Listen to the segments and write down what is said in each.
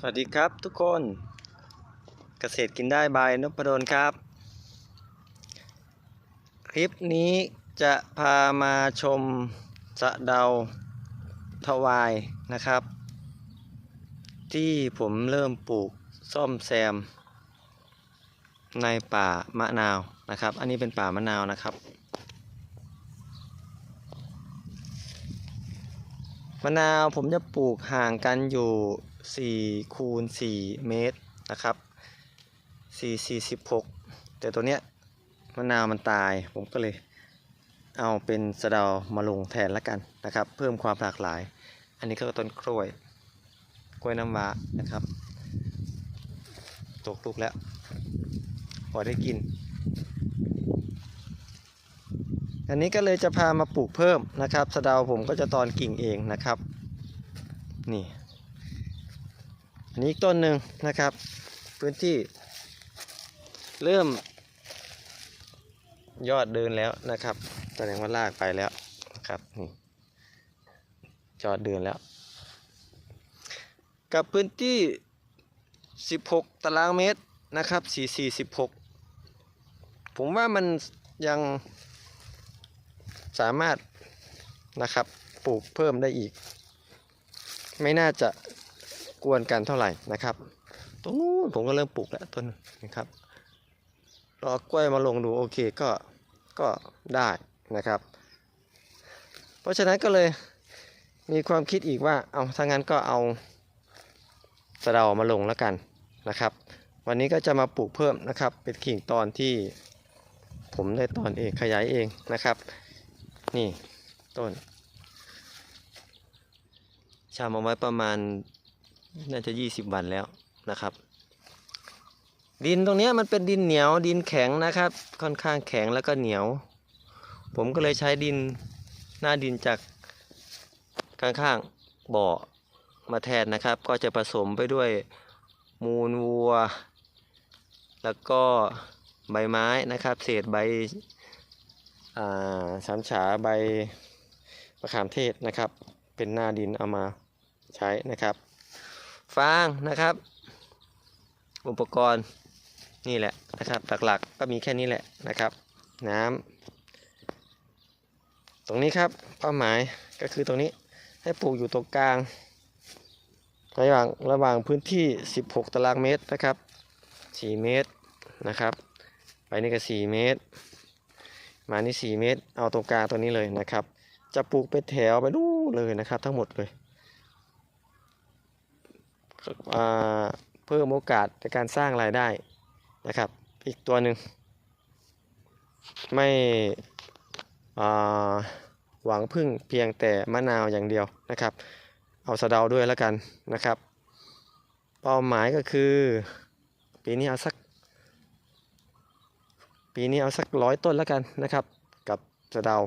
สวัสดีครับทุกคนเกษตรกินได้บายนพดลครับ คลิปนี้จะพามาชมสะเดาทวายนะครับ ที่ผมเริ่มปลูกซ่อมแซม ในป่ามะนาวนะครับ อันนี้เป็นป่ามะนาวนะครับมะนาวผมจะปลูกห่างกันอยู่ 4คูณ4เมตรนะครับ4 4 6 แต่ตัวเนี้ยมะนาวมันตายผมก็เลยเอาเป็นสะเดามาลงแทนละกันนะครับ เพิ่มความหลากหลาย อันนี้ก็ต้นกล้วย กล้วยน้ำว้านะครับ ตกลูกแล้ว พอได้กิน อันนี้ก็เลยจะพามาปลูกเพิ่มนะครับ สะเดาผมก็จะตอนกิ่งเองนะครับ นี่ อันนี้ต้นหนึ่งนะครับ พื้นที่ เริ่ม ยอดเดินแล้วนะครับแสดงว่าลากไปแล้วนะครับนี่ยอดเดินแล้ว กับพื้นที่ 16 ตารางเมตรนะครับ 4 4 16 ผมว่ามันยังสามารถนะครับปลูกเพิ่มได้อีก ไม่น่าจะ กวนกันเท่าไหร่นะครับ ตรงนู้นผมก็เริ่มปลูกแล้วต้นนะครับรอกล้วยมาลงดูโอเคก็ก็ได้นะครับ เพราะฉะนั้นก็เลยมีความคิดอีกว่าเอาถ้างั้นก็เอาสะเดามาลงแล้วกันนะครับ วันนี้ก็จะมาปลูกเพิ่มนะครับ เป็นกิ่งตอนที่ผมได้ตอนเองขยายเองนะครับ นี่ต้นชามเอาไว้ประมาณ น่าจะ20วันแล้วนะครับ ดินตรงนี้มันเป็นดินเหนียวดินแข็งนะครับ ค่อนข้างแข็งแล้วก็เหนียว ผมก็เลยใช้ดินหน้าดินจากข้างๆบ่อมาแทนนะครับ ก็จะผสมไปด้วยมูลวัว แล้วก็ใบไม้นะครับ เศษใบสามฉาใบมะขามเทศนะครับ เป็นหน้าดินเอามาใช้นะครับ ฟางนะครับ อุปกรณ์นี่แหละนะครับ หลักๆก็มีแค่นี้แหละนะครับ น้ำตรงนี้ครับเป้าหมายก็คือตรงนี้ให้ปลูกอยู่ตรงกลางระหว่างระหว่างพื้นที่ 16 ตารางเมตรนะครับ 4 เมตรนะครับ ไปนี่ก็ 4 เมตร มานี่ 4 เมตร เอาตรงกลางตัวนี้เลยนะครับ จะปลูกเป็นแถวไปนู่นเลยนะครับ ทั้งหมดเลย เพิ่มโอกาสในการสร้างรายได้นะครับ อีกตัวหนึ่งไม่หวังพึ่งเพียงแต่มะนาวอย่างเดียวนะครับ เอาสะเดาด้วยแล้วกันนะครับ เป้าหมายก็คือ ปีนี้เอาสัก ปีนี้เอาสักร้อยต้นแล้วกันนะครับ กับสะเดา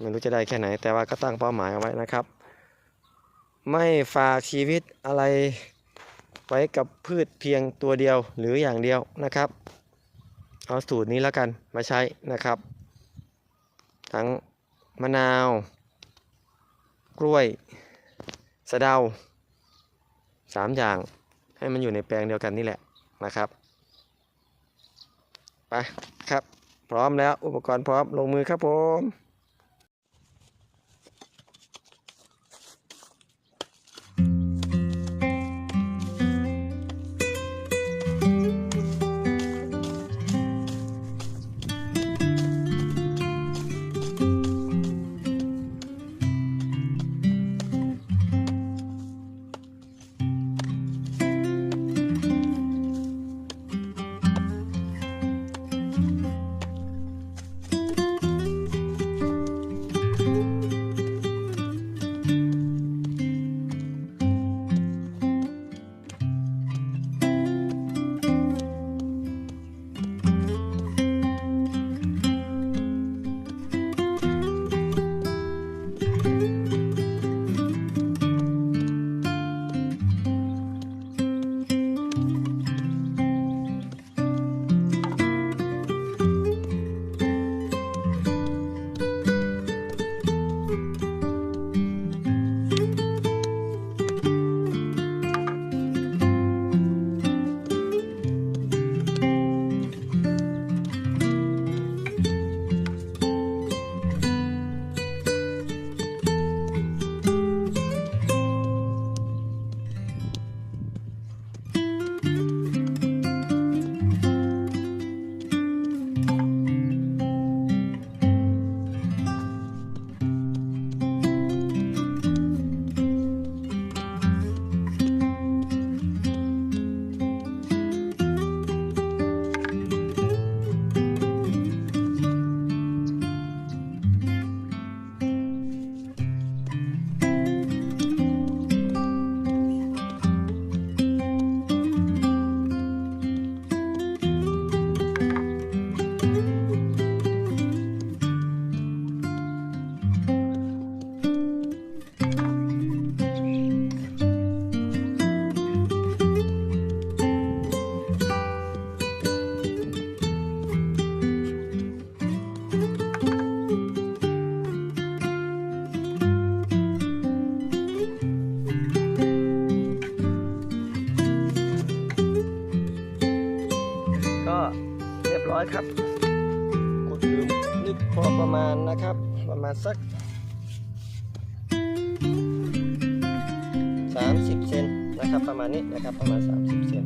ไม่รู้จะได้แค่ไหน แต่ว่าก็ตั้งเป้าหมายเอาไว้นะครับ ไม่ฝากชีวิตอะไรไว้กับพืชเพียงตัวเดียวหรืออย่างเดียวนะครับ เอาสูตรนี้แล้วกันมาใช้นะครับ ทั้งมะนาว กล้วย สะเดาสามอย่างให้มันอยู่ในแปลงเดียวกันนี่แหละนะครับไปครับ พร้อมแล้วอุปกรณ์พร้อมลงมือครับผม อยครับขุดหลุมลึกพอประมาณนะครับ ประมาณสัก 30 เซนนะครับ ประมาณนี้นะครับประมาณ 30 เซน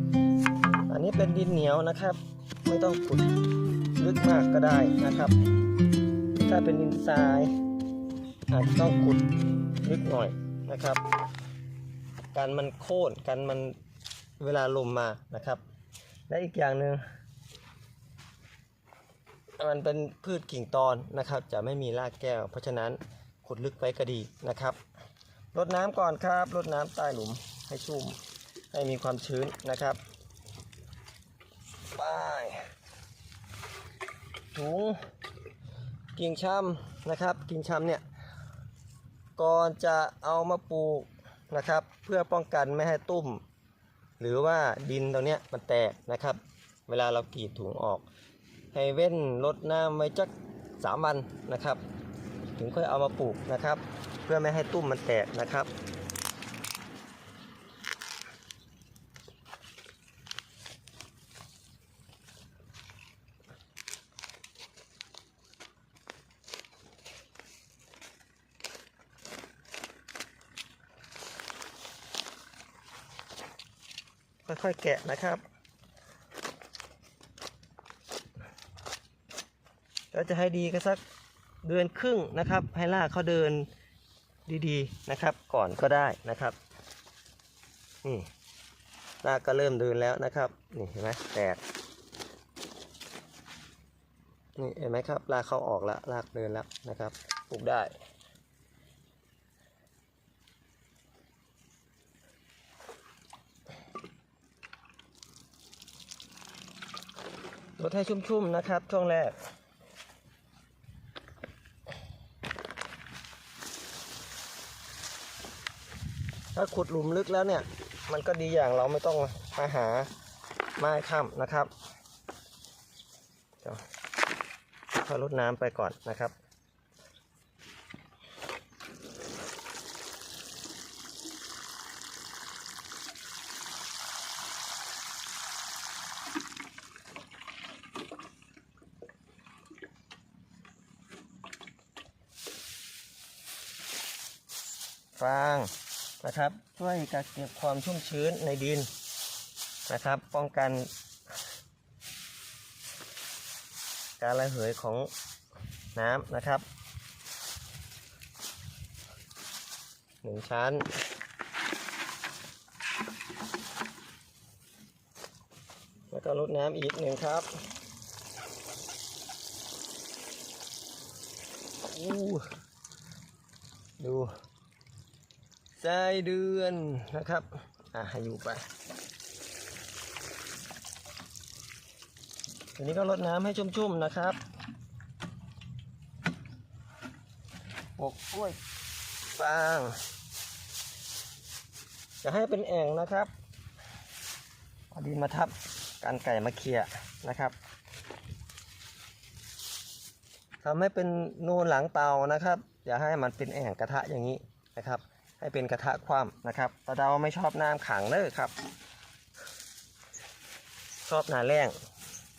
อันนี้เป็นดินเหนียวนะครับ ไม่ต้องขุดลึกมากก็ได้นะครับ ถ้าเป็นดินทราย อาจจะต้องขุดลึกหน่อยนะครับ การมันโค่นกันมันเวลาลมมานะครับ และอีกอย่างหนึ่ง มันเป็นพืชกิ่งตอนนะครับ จะไม่มีรากแก้ว เพราะฉะนั้นขุดลึกไปก็ดีนะครับรดน้ำก่อนครับรดน้ำใต้หลุมให้ชุ่มให้มีความชื้นนะครับไปถุงกิ่งช้ำนะครับกิ่งช้ำเนี่ยก่อนจะเอามาปลูกนะครับ เพื่อป้องกันไม่ให้ตุ้ม หรือว่าดินตรงเนี้ยมันแตกนะครับ เวลาเรากรีดถุงออก ให้เว้นรดน้ำไว้จักสามวันนะครับ ถึงค่อยเอามาปลูกนะครับ เพื่อไม่ให้ตุ้มมันแตกนะครับค่อยๆแกะนะครับ แล้วจะให้ดีก็สักเดือนครึ่งนะครับ ให้ลากเขาเดินดีๆนะครับ ก่อนก็ได้นะครับนี่ลากก็เริ่มเดินแล้วนะครับนี่เห็นไหมแตกนี่เห็นไหมครับลากเขาออกแล้วลากเดินแล้วนะครับปลูกได้ลดให้ชุ่มๆนะครับช่วงแรก ถ้าขุดหลุมลึกแล้วเนี่ย มันก็ดีอย่างเราไม่ต้องมาหาไม้ค้ำนะครับเดี๋ยวค่อลดน้ำไปก่อนนะครับ ฟาง นะครับ ช่วยกักเก็บความชุ่มชื้นในดินนะครับ ป้องกัน การระเหยของน้ำนะครับหนึ่งชั้นแล้วก็ลดน้ำอีกหนึ่งครับอู้ดู ใจเดือนนะครับ อะให้อยู่ไปทีนี้ก็รดน้ำให้ชุ่มๆนะครับปกกล้วยฟางจะให้เป็นแอ่งนะครับเอาดินมาทับการไก่มาเคลียนะครับทำให้เป็นนูนหลังเตานะครับ อย่าให้มันเป็นแอ่งกระทะอย่างนี้นะครับ ให้เป็นกระทะคว่ำนะครับตาเดาไม่ชอบน้ำขังเลยครับ ชอบหนาแรง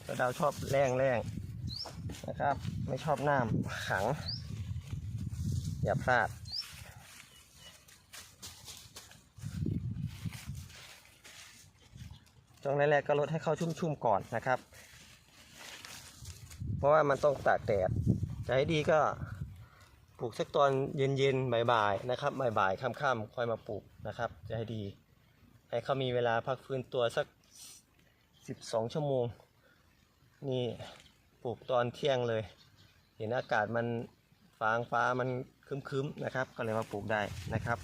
ตาเดาชอบแรงแรงนะครับ ไม่ชอบน้ำขัง อย่าพลาดช่วงแรกๆก็ลดให้เข้าชุ่มๆก่อนนะครับ เพราะว่ามันต้องตากแดดจะให้ดีก็ ลูกสักตอนเย็นๆบ่ายๆนะครับบ่ายๆค่ำๆค่อยมาปลูกนะครับ จะให้ดี ให้เขามีเวลาพักฟื้นตัวสัก 12 ชั่วโมง นี่ปลูกตอนเที่ยงเลย เห็นอากาศมันฟางฟ้ามันคึ้มๆนะครับ ก็เลยมาปลูกได้นะครับ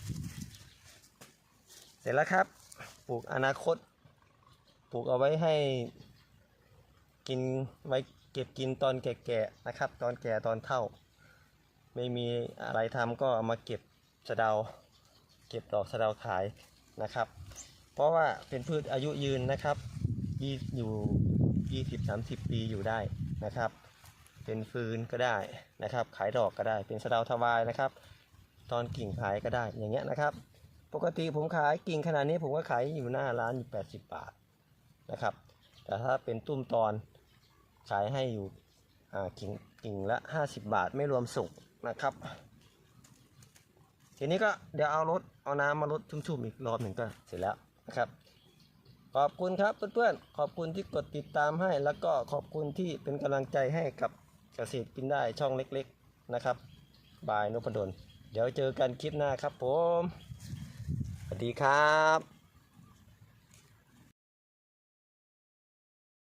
เสร็จแล้วครับปลูกอนาคตปลูกเอาไว้ให้กินไว้เก็บกินตอนแก่ๆนะครับ ตอนแก่ตอนเท่า ไม่มีอะไรทำก็ามาเก็บสะเดา เก็บดอกสะเดาขายนะครับ เพราะว่าเป็นพืชอายุยืนนะครับยี่อยู่ยี่สิบสามสิบปีอยู่ได้นะครับ เป็นฟืนก็ได้นะครับ ขายดอกก็ได้ เป็นสะเดาทวายนะครับ ตอนกิ่งขายก็ได้อย่างเงี้ยนะครับ ปกติผมขายกิ่งขนาดนี้ผมก็ขายอยู่หน้าร้านอยู่แปดสิบบาทนะครับ แต่ถ้าเป็นตุ้มตอนขายให้อยู่กิ่งกิ่งละ 50 บาทไม่รวมส่ง นะครับ ทีนี้ก็เดี๋ยวเอารถเอาน้ำมาลดชุ่มๆอีกรอบหนึ่งก็เสร็จแล้วนะครับ ขอบคุณครับเพื่อนๆขอบคุณที่กดติดตามให้ แล้วก็ขอบคุณที่เป็นกำลังใจให้กับเกษตรกินได้ช่องเล็กๆนะครับ บายนพดลเดี๋ยวเจอกันคลิปหน้าครับผม สวัสดีครับ